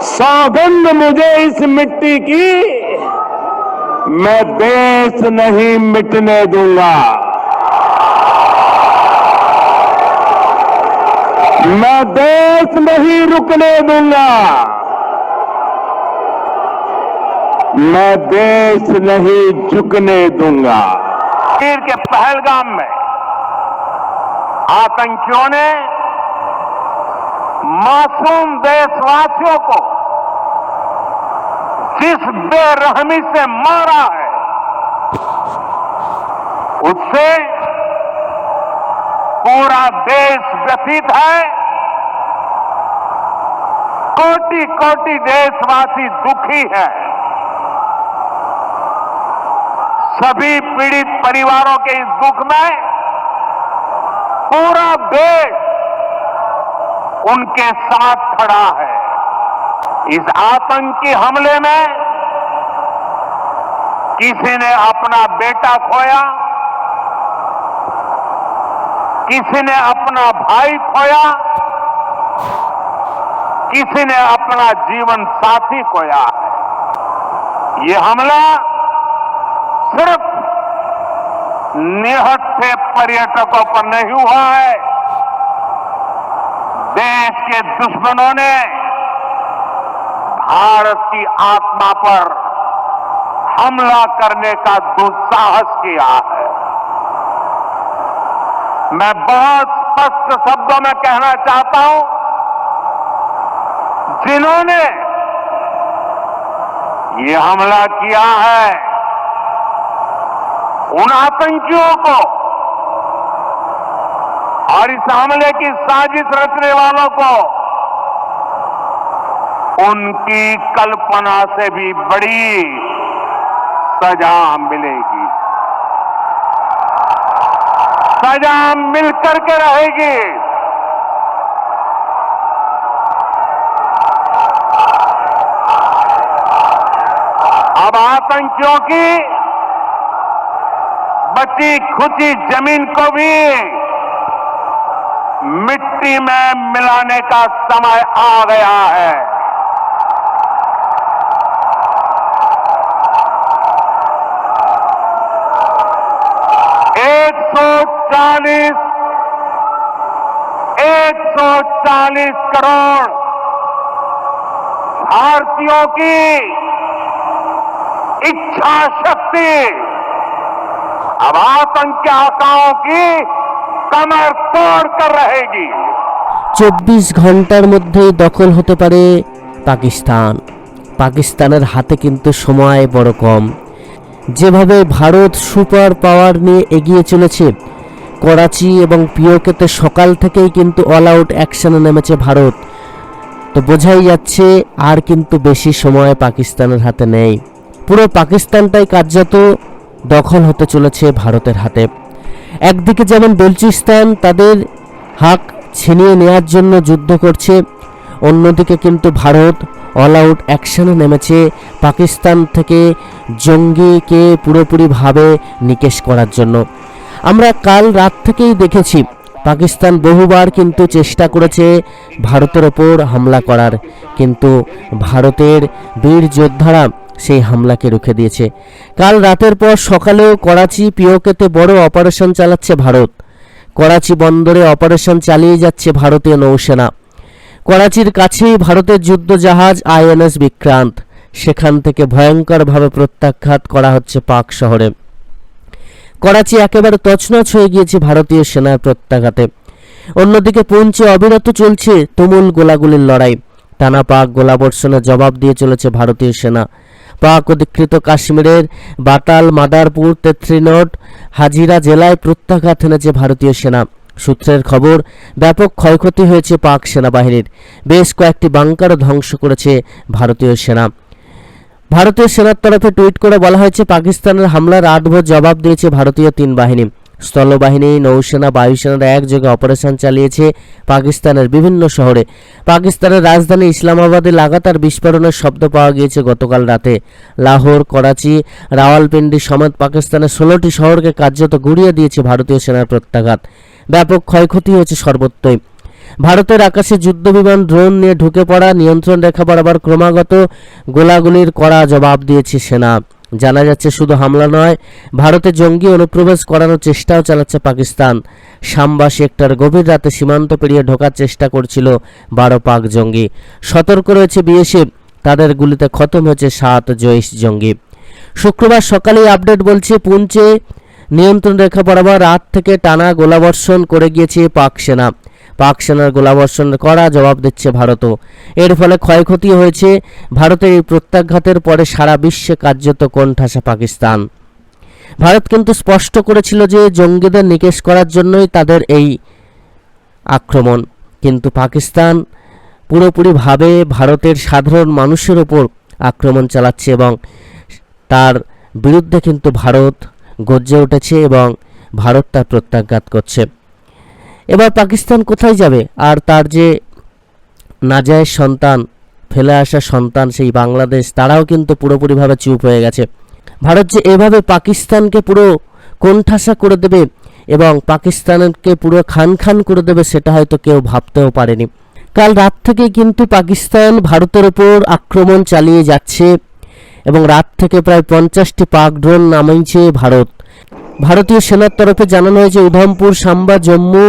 सौगंध मुझे इस मिट्टी की, मैं देश नहीं मिटने दूँगा। मैं देश नहीं रुकने दूँगा। मैं देश नहीं झुकने दूँगा। के पहलगाम में आतंकियों ने मासूम देशवासियों को जिस बेरहमी से मारा है, उससे पूरा देश व्यथित है। कोटि कोटि देशवासी दुखी है। सभी पीड़ित परिवारों के इस दुख में पूरा देश उनके साथ खड़ा है। इस आतंकी हमले में किसी ने अपना बेटा खोया, किसी ने अपना भाई खोया, किसी ने अपना जीवन साथी खोया है। ये हमला सिर्फ़ निहत्थे पर्यटकों पर नहीं हुआ है। के दुश्मनों ने भारत की आत्मा पर हमला करने का दुस्साहस किया है। मैं बहुत स्पष्ट शब्दों में कहना चाहता हूँ, जिन्होंने ये हमला किया है, उन आतंकियों को और इस हमले की साजिश रचने वालों को उनकी कल्पना से भी बड़ी सजा मिलेगी। सजा मिलकर के रहेगी। अब आतंकियों की बची खुची ज़मीन को भी मिट्टी में मिलाने का समय आ गया है। एक सौ चालीस, एक सौ चालीस करोड़ भारतीयों की इच्छा शक्ति, अब आतंकी आकाओं की कमर तोड़ कर रहेगी চব্বিশ ঘন্টার মধ্যেই দখল হতে পারে পাকিস্তান পাকিস্তানের হাতে কিন্তু সময় বড় কম যেভাবে ভারত সুপার পাওয়ার নিয়ে এগিয়ে চলেছে করাচি এবং পিওকেতে সকাল থেকেই কিন্তু অল আউট অ্যাকশনে নেমেছে ভারত তো বোঝাই যাচ্ছে আর কিন্তু বেশি সময় পাকিস্তানের হাতে নেই পুরো পাকিস্তানটাই কার্যত দখল হতে চলেছে ভারতের হাতে একদিকে যেমন বেলুচিস্তান তাদের হাক ছিনিয়ে নেওয়ার জন্য যুদ্ধ করছে, অন্যদিকে কিন্তু ভারত অল আউট অ্যাকশনে নেমেছে। পাকিস্তান থেকে জঙ্গিকে পুরোপুরিভাবে নিকেশ করার জন্য। আমরা কাল রাত থেকেই দেখেছি, পাকিস্তান বহুবার কিন্তু চেষ্টা করেছে ভারতের ওপর হামলা করার। কিন্তু ভারতের বীর যোদ্ধারা সেই হামলাকে রুখে দিয়েছে। কাল রাতের পর সকালেও করাচি পিওকেতে বড় অপারেশন চালাচ্ছে ভারত। করাচি বন্দরে অপারেশন চালিয়ে যাচ্ছে ভারতীয় নৌসেনা। করাচির কাছেই ভারতের যুদ্ধ জাহাজ আইএনএস বিক্রান্ত। সেখান থেকে ভয়ঙ্করভাবে প্রত্যাঘাত করা হচ্ছে পাক শহরে। করাচি একেবারে তছনছ হয়ে গিয়েছে ভারতীয় সেনার প্রত্যাঘাতে। অন্যদিকে পুঞ্চে অবিরত চলছে তুমুল গোলাগুলির লড়াই। টানা পাক গোলাবর্ষণের জবাব দিয়ে চলেছে ভারতীয় সেনা। পাক অধিকৃত কাশ্মীরের বাটাল, মাদারপুর, তেত্রিনট, হাজিরা জেলায় প্রত্যাঘাত এনেছে ভারতীয় সেনা। সূত্রের খবর, ব্যাপক ক্ষয়ক্ষতি হয়েছে পাক সেনাবাহিনীর। বেশ কয়েকটি বাংকারও ধ্বংস করেছে ভারতীয় সেনা। ভারতীয় সেনার তরফে টুইট করে বলা হয়েছে, পাকিস্তানের হামলার আটভর জবাব দিয়েছে ভারতীয় তিন বাহিনী। স্থলবাহিনী, নৌসেনা, বায়ুসেনারা একযোগে অপারেশন চালিয়েছে পাকিস্তানের বিভিন্ন শহরে। পাকিস্তানের রাজধানী ইসলামাবাদে লাগাতার বিস্ফোরণের শব্দ পাওয়া গিয়েছে গতকাল রাতে। লাহোর, করাচি, রাওয়ালপিন্ডি সমেত পাকিস্তানের ষোলোটি শহরকে কার্যত গুড়িয়ে দিয়েছে ভারতীয় সেনার প্রত্যাঘাত। ব্যাপক ক্ষয়ক্ষতি হয়েছে সর্বত্রই। ভারতের আকাশে যুদ্ধ বিমান ড্রোন নিয়ে ঢুকে পড়া, নিয়ন্ত্রণ রেখা বরাবর ক্রমাগত গোলাগুলির কড়া জবাব দিয়েছে সেনা। জানা যাচ্ছে শুধু হামলা নয়, ভারতে জঙ্গি অনুপ্রবেশ করানোর চেষ্টাও চালাচ্ছে পাকিস্তান। সাম্বা সেক্টর গভীর রাতে সীমান্ত পেরিয়ে ঢোকার চেষ্টা করছিল বারো পাক জঙ্গি। সতর্ক রয়েছে বিএসএফ, তাদের গুলিতে খতম হয়েছে সাত জৈশ জঙ্গি। শুক্রবার সকালেই আপডেট বলছে, পুঞ্চে নিয়ন্ত্রণ রেখা বরাবর রাত থেকে টানা গোলাবর্ষণ করে গিয়েছে পাক সেনা। পাক সেনার গোলাবর্ষণের কড়া জবাব দিচ্ছে ভারতও। এর ফলে ক্ষয়ক্ষতি হয়েছে ভারতের এই প্রত্যাঘাতের পরে সারা বিশ্বে কার্যত কোণঠাসা পাকিস্তান। ভারত কিন্তু স্পষ্ট করেছিল যে জঙ্গিদের নিকেশ করার জন্যই তাদের এই আক্রমণ। কিন্তু পাকিস্তান পুরোপুরিভাবে ভারতের সাধারণ মানুষের ওপর আক্রমণ চালাচ্ছে এবং তার বিরুদ্ধে কিন্তু ভারত গর্জে উঠেছে এবং ভারত তার প্রত্যাঘাত করছে। এবার পাকিস্তান কোথায় যাবে? আর তার যে নাজায়েজ সন্তান, ফেলে আসা সন্তান সেই বাংলাদেশ, তারাও কিন্তু পুরোপুরিভাবে চুপ হয়ে গেছে। ভারত যে এভাবে পাকিস্তানকে পুরো কোণঠাসা করে দেবে এবং পাকিস্তানকে পুরো খান খান করে দেবে, সেটা হয়তো কেউ ভাবতেও পারেনি। কাল রাত থেকে কিন্তু পাকিস্তান ভারতের ওপর আক্রমণ চালিয়ে যাচ্ছে এবং রাত থেকে প্রায় পঞ্চাশটি পাক ড্রোন নামাইছে ভারত। ভারতীয় সেনার তরফে জানানো হয়েছে, উধমপুর সাম্বা, জম্মু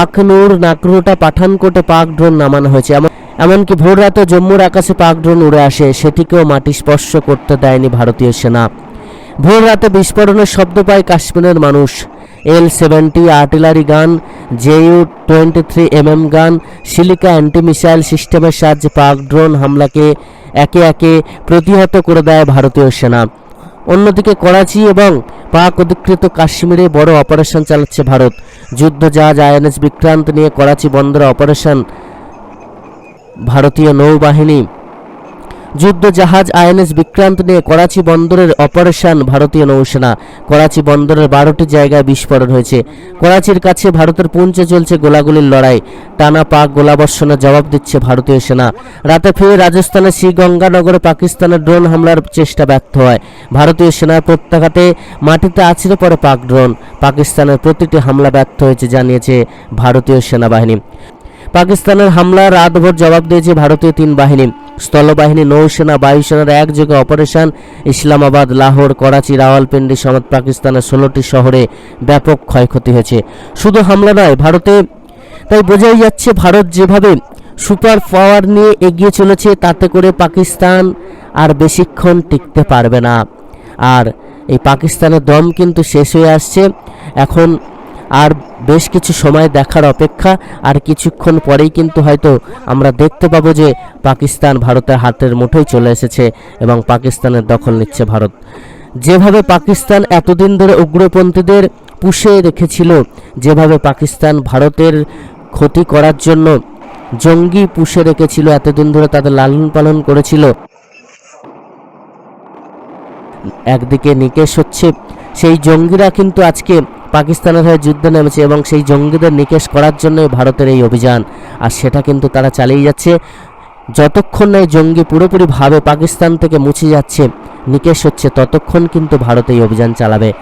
আখনুর নাকরোটা পাঠানকোটে পাক ড্রোন নামানো হয়েছে। এমন এমনকি ভোর রাতে জম্মুর আকাশে পাক ড্রোন উড়ে আসে, সেটিকেও মাটি স্পর্শ করতে দেয়নি ভারতীয় সেনা। ভোর রাতে বিস্ফোরণের শব্দ পায় কাশ্মীরের মানুষ। L seventy artillery gun, ZU twenty three MM gun, Shilka anti missile সিস্টেমের সাহায্যে পাক ড্রোন হামলাকে একে একে প্রতিহত করে দেয় ভারতীয় সেনা। অন্যদিকে করাচি এবং পাক অধিকৃত কাশ্মীরে বড় অপারেশন চালাচ্ছে ভারত। যুদ্ধ জাহাজ আইএনএস বিক্রান্ত নিয়ে করাচি বন্দরে অপারেশন। ভারতীয় নৌবাহিনী যুদ্ধ জাহাজ আইএনএস বিক্রান্ত নিয়ে করাচি বন্দরের অপারেশন ভারতীয় নৌসেনা। করাচি বন্দরের বারোটি জায়গায় বিস্ফোরণ হয়েছে। করাচির কাছে ভারতের পুঞ্চে চলছে গোলাগুলির লড়াই। টানা পাক গোলাবর্ষণের জবাব দিচ্ছে ভারতীয় সেনা। রাতে ফিরে রাজস্থানের শ্রীগঙ্গানগরে পাকিস্তানের ড্রোন হামলার চেষ্টা ব্যর্থ হয়। ভারতীয় সেনার প্রত্যাঘাতে মাটিতে আছড়ে পড়ে পাক ড্রোন। পাকিস্তানের প্রতিটি হামলা ব্যর্থ হয়েছে জানিয়েছে ভারতীয় সেনাবাহিনী। পাকিস্তানের হামলা রাতভর জবাব দিয়েছে ভারতীয় তিন বাহিনী। স্থলবাহিনী নৌসেনা বায়ুসেনার একযোগে অপারেশন ইসলামাবাদ, লাহোর, করাচি, রাওয়ালপিন্ডি সমেত পাকিস্তানের ষোলোটি শহরে ব্যাপক ক্ষয়ক্ষতি হয়েছে। শুধু হামলা নয়, ভারতে তাই বোঝাই যাচ্ছে ভারত যেভাবে সুপার পাওয়ার নিয়ে এগিয়ে চলেছে, তাতে করে পাকিস্তান আর বেশিক্ষণ টিকতে পারবে না। আর এই পাকিস্তানের দম কিন্তু শেষ হয়ে আসছে। এখন আর বেশ কিছু সময় দেখার অপেক্ষা, আর কিছুক্ষণ পরেই কিন্তু হয়তো আমরা দেখতে পাবো যে পাকিস্তান ভারতের হাতের মুঠোয় চলে এসেছে এবং পাকিস্তানের দখল নিচ্ছে ভারত। যেভাবে পাকিস্তান এতদিন ধরে উগ্রপন্থীদের পুষে রেখেছিল, যেভাবে পাকিস্তান ভারতের ক্ষতি করার জন্য জঙ্গি পুষে রেখেছিল, এতদিন ধরে তাদের লালন পালন করেছিল। একদিকে নিকেশ হচ্ছে, সেই জঙ্গিরা কিন্তু আজকে পাকিস্তানের হয়ে যুদ্ধে নেমেছে এবং সেই জঙ্গিদের নিকেশ করার জন্য ভারতের এই অভিযান। আর সেটা কিন্তু তারা চালিয়ে যাচ্ছে। যতক্ষণ না এই জঙ্গি পুরোপুরিভাবে পাকিস্তান থেকে মুছে যাচ্ছে, নিকেশ হচ্ছে, ততক্ষণ কিন্তু ভারত এই অভিযান চালাবে।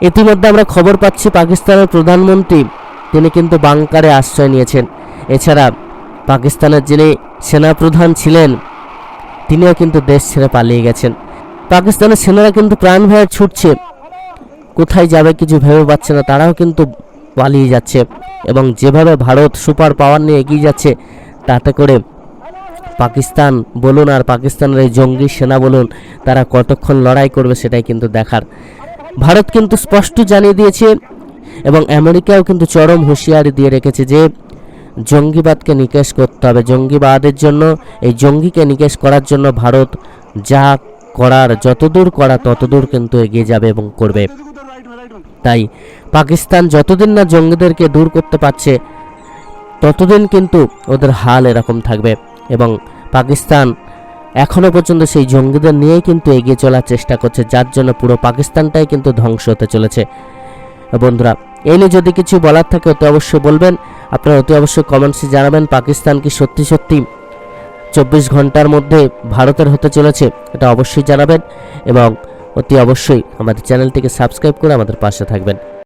ইতিমধ্যে আমরা খবর পাচ্ছি পাকিস্তানের প্রধানমন্ত্রী, তিনি কিন্তু বাংকারে আশ্রয় নিয়েছেন। এছাড়া পাকিস্তানের যিনি সেনাপ্রধান ছিলেন, তিনিও কিন্তু দেশ ছেড়ে পালিয়ে গেছেন। পাকিস্তানের সেনারা কিন্তু প্রাণ ভয়ে ছুটছে। কোথায় যাবে কিছু ভেবে পাচ্ছে না, তারাও কিন্তু পালিয়ে যাচ্ছে এবং যেভাবে ভারত সুপার পাওয়ার নিয়ে এগিয়ে যাচ্ছে, তাতে করে পাকিস্তান বলুন আর পাকিস্তানের এই জঙ্গি সেনা বলুন, তারা কতক্ষণ লড়াই করবে সেটাই কিন্তু দেখার। ভারত কিন্তু স্পষ্ট জানিয়ে দিয়েছে এবং আমেরিকাও কিন্তু চরম হুঁশিয়ারি দিয়ে রেখেছে যে জঙ্গিবাদকে নিকেশ করতে হবে। জঙ্গিবাদের জন্য, এই জঙ্গিকে নিকেশ করার জন্য ভারত যা করার, যতদূর করা ততদূর কিন্তু এগিয়ে যাবে এবং করবে। তাই পাকিস্তান যতদিন না জঙ্গিদেরকে দূর করতে পারছে, ততদিন কিন্তু ওদের হাল এরকম থাকবে এবং পাকিস্তান এখনও পর্যন্ত সেই জঙ্গিদের নিয়েই কিন্তু এগিয়ে চলার চেষ্টা করছে, যার জন্য পুরো পাকিস্তানটাই কিন্তু ধ্বংস হতে চলেছে। বন্ধুরা, এই নিয়ে যদি কিছু বলার থাকে অতি অবশ্যই বলবেন। আপনারা অতি অবশ্যই কমেন্টসে জানাবেন পাকিস্তান কি সত্যি সত্যি চব্বিশ ঘণ্টার মধ্যে ভারতের হতে চলেছে, এটা অবশ্যই জানাবেন এবং অতি অবশ্যই আমাদের চ্যানেলটিকে সাবস্ক্রাইব করে আমাদের পাশে থাকবেন।